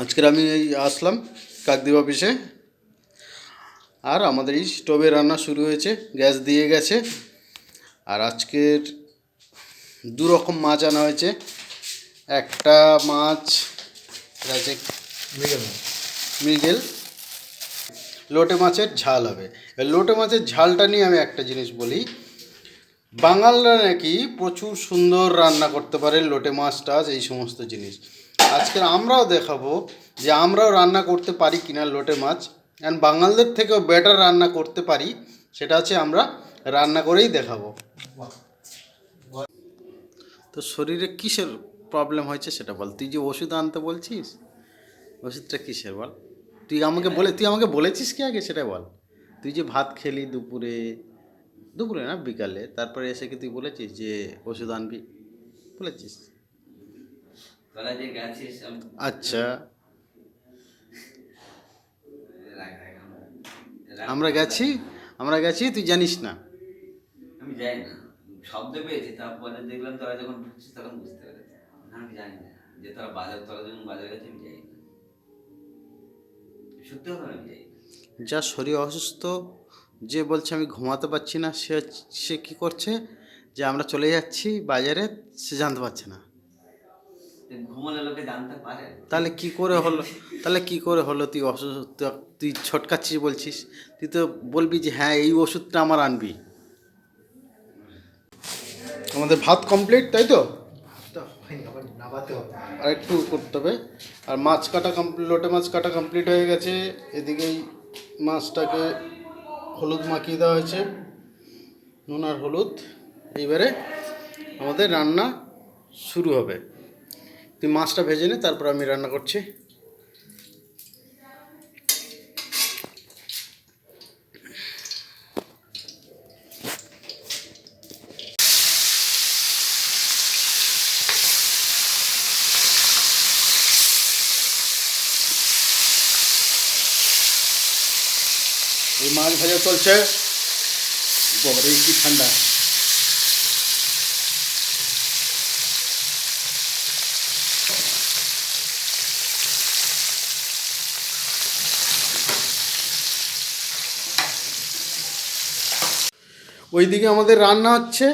আজকের আমি এই আসলাম কাকদ্বীপ অফিসে। আর আমাদের এই স্টোভে রান্না শুরু হয়েছে গ্যাস দিয়ে গেছে। আর আজকের দু রকম মাছ আনা হয়েছে। একটা মাছ আছে মৃগেল লোটে মাছের ঝাল হবে। লোটে মাছের ঝালটা নিয়ে আমি একটা জিনিস বলি। বাঙালরা নাকি প্রচুর সুন্দর রান্না করতে পারে লোটে মাছ টাছ এই সমস্ত জিনিস। আজকের আমরাও দেখাবো যে আমরাও রান্না করতে পারি কিনা লোটে মাছ। অ্যান্ড বাঙালদের থেকেও বেটার রান্না করতে পারি, সেটা হচ্ছে আমরা রান্না করেই দেখাবো। তো শরীরে কিসের প্রবলেম হয়েছে সেটা বল। তুই যে ওষুধ আনতে বলছিস, ওষুধটা কিসের বল? তুই আমাকে বলে, তুই আমাকে বলেছিস কি আগে সেটা বল। তুই যে ভাত খেলি দুপুরে দুপুরে না, বিকালে, তারপরে এসে কি তুই বলেছিস যে ওষুধ আনবি? বলেছিস। আচ্ছা। আমরা গেছি আমরা গেছি তুই জানিস না। আমি যাই না শব্দ পেয়েছি তারপরে দেখলাম তোরা যখন ঢুকছিস তখন বুঝতে পেরেছি। আমি জানি না যে তোরা বাজার তোরা যখন বাজারে গেছে আমি যাই না। সত্যি কথা আমি যাই যা শরীর অসুস্থ যে বলছে আমি ঘুমাতে পারছি না সে সে কী করছে? যে আমরা চলে যাচ্ছি বাজারে সে জানতে পারছে না তো ঘুমালে লোকে জানতে পারে তাহলে কি করে হলো? তাহলে কি করে হলো? তুই অসুস্থ তুই ছটকাচ্ছিস বলছিস। তুই তো বলবি যে হ্যাঁ এই ওষুধটা আমার আনবি। আমাদের ভাত কমপ্লিট তাই তো? আর একটু করতে হবে। আর মাছ কাটা কমপ্লিট লোটে মাছ কাটা কমপ্লিট হয়ে গেছে। এদিকেই মাছটাকে হলুদ মাখিয়ে দেওয়া হয়েছে। নুন আর হলুদ। এইবারে আমাদের রান্না শুরু হবে। তুই মাছটা ভেজে নে, তারপর আমি রান্না করছি। এই মাছ ভাজা চলছে। বড় কি ঠান্ডা। ওইদিকে আমাদের রান্না হচ্ছে,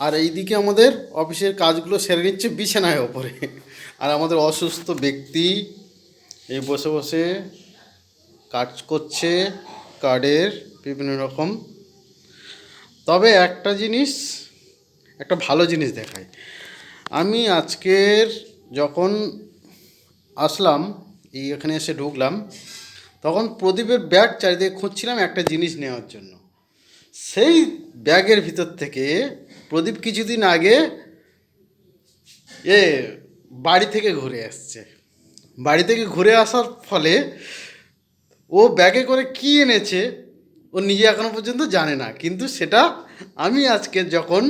আর এইদিকে আমাদের অফিসের কাজগুলো সেরে নিচ্ছে বিছানায় ওপরে। আর আমাদের অসুস্থ ব্যক্তি এই বসে বসে কাজ করছে কার্ডের বিভিন্ন রকম। তবে একটা জিনিস, একটা ভালো জিনিস দেখায় আমি আজকের যখন আসলাম, এই এখানে এসে ঢুকলাম, তখন প্রদীপের ব্যাগ চারিদিকে খুঁজছিলাম একটা জিনিস নেওয়ার জন্য। সেই ব্যাগের ভিতর থেকে প্রদীপ কিছুদিন আগে এ বাড়ি থেকে ঘুরে আসছে। বাড়ি থেকে ঘুরে আসার ফলে ও ব্যাগে করে কি এনেছে, ও নিজে এখনও পর্যন্ত জানে না। কিন্তু সেটা আমি আজকে যখন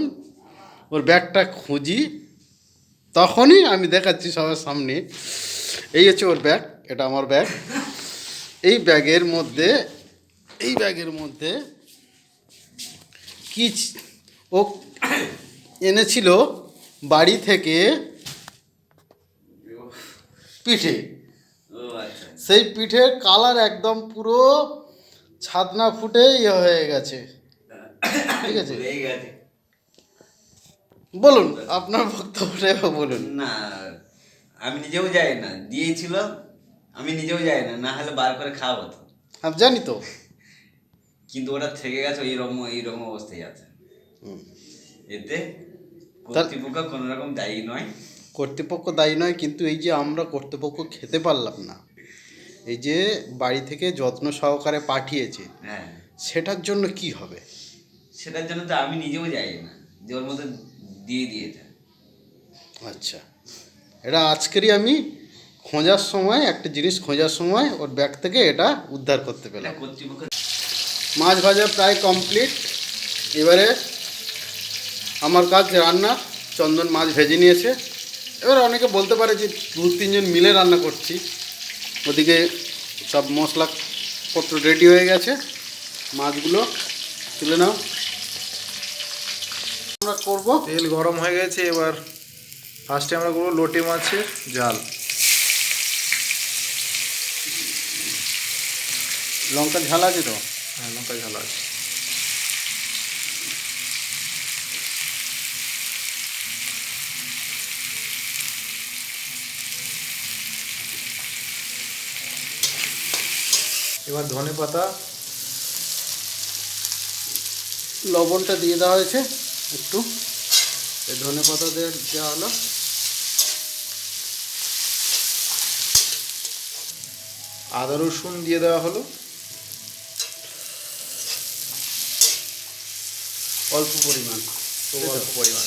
ওর ব্যাগটা খুঁজি, তখনই আমি দেখাচ্ছি সবার সামনে। এই হচ্ছে ওর ব্যাগ, এটা আমার ব্যাগ। এই ব্যাগের মধ্যে, এই ব্যাগের মধ্যে কি ও এনেছিল বাড়ি থেকে পিঠে। ও আচ্ছা। সেই পিঠের কালার একদম পুরো ছাদনা ফুটে ইয়ে হয়ে গেছে। ঠিক আছে? বলুন আপনার বক্তব্যটা এবার বলুন। না আমি নিজেও যাই না। দিয়েছিল আমি নিজেও যাই না না হলে বার করে খাওয়া হতো জানি তো। কিন্তু ওটা থেকে গেছে এইরকম এইরকম অবস্থায় আছে। এতে কর্তৃপক্ষ কোনো রকম দায়ী নয়। কর্তৃপক্ষ দায়ী নয় কিন্তু এই যে আমরা কর্তৃপক্ষ খেতে পারলাম না এই যে বাড়ি থেকে যত্ন সহকারে পাঠিয়েছে হ্যাঁ। সেটার জন্য কি হবে? সেটার জন্য তো আমি নিজেও যাই না যে ওর মধ্যে দিয়ে দিয়েছে। আচ্ছা। এটা আজকেরই আমি খোঁজার সময় একটা জিনিস খোঁজার সময় ওর ব্যাগ থেকে এটা উদ্ধার করতে পেলাম। কর্তৃপক্ষ মাছ ভাজা প্রায় কমপ্লিট এবারে আমার কাজ রান্না চন্দন মাছ ভেজে নিয়েছে। এবার অনেকে বলতে পারে যে দু তিনজন মিলে রান্না করছি। ওদিকে সব মশলাপত্র রেডি হয়ে গেছে। মাছগুলো তুলে নাও। আমরা করব। তেল গরম হয়ে গেছে এবার ফার্স্টে আমরা করব লোটে মাছের জাল। লঙ্কার ঝাল আছে তো? হ্যাঁ লঙ্কা ঝাল আছে। এবার ধনে পাতা, লবণটা দিয়ে দেওয়া হয়েছে একটু। এই ধনে পাতা দিয়ে দেওয়া হলো। আদা রসুন দিয়ে দেওয়া হলো। অল্প পরিমাণ। খুব অল্প পরিমাণ।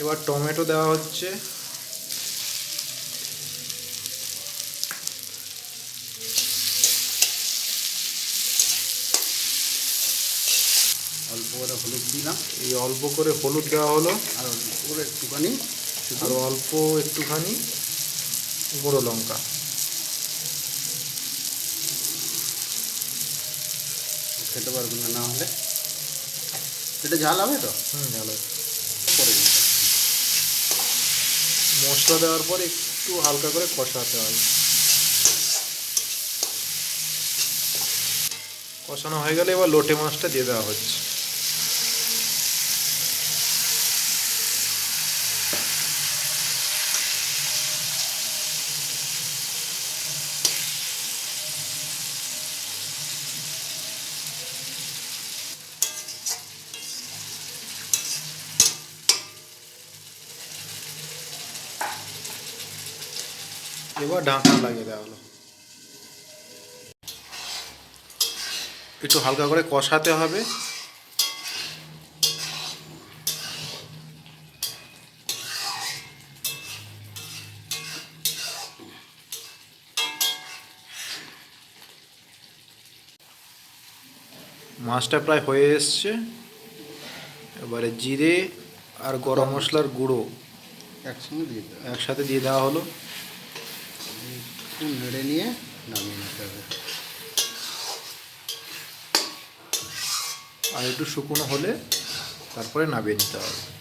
এবার টমেটো দেওয়া হচ্ছে। অল্প করে হলুদ দিলাম। এই অল্প করে হলুদ দেওয়া হলো। আর অল্প করে একটুখানি আর অল্প একটুখানি গুঁড়ো লঙ্কা। খেতে পারবেন না না হলে। এটা ঝাল হবে তো? হুম ভালো করে হবে। মশলা দেওয়ার পর একটু হালকা করে কষাতে হবে কষানো হয়ে গেলে এবার লোটে মাছটা দিয়ে দেওয়া হচ্ছে। এবার ঢাকনা লাগিয়ে দেওয়া হলো। একটু হালকা করে কষাতে হবে। মাছটা প্রায় হয়ে এসছে। এবারে জিরে আর গরম মশলার গুঁড়ো একসঙ্গে দিয়ে একসাথে দিয়ে দেওয়া হলো। নেড়ে নিয়ে নামিয়ে নিতে হবে। আর একটু শুকনো হলে তারপরে নামিয়ে নিতে হবে।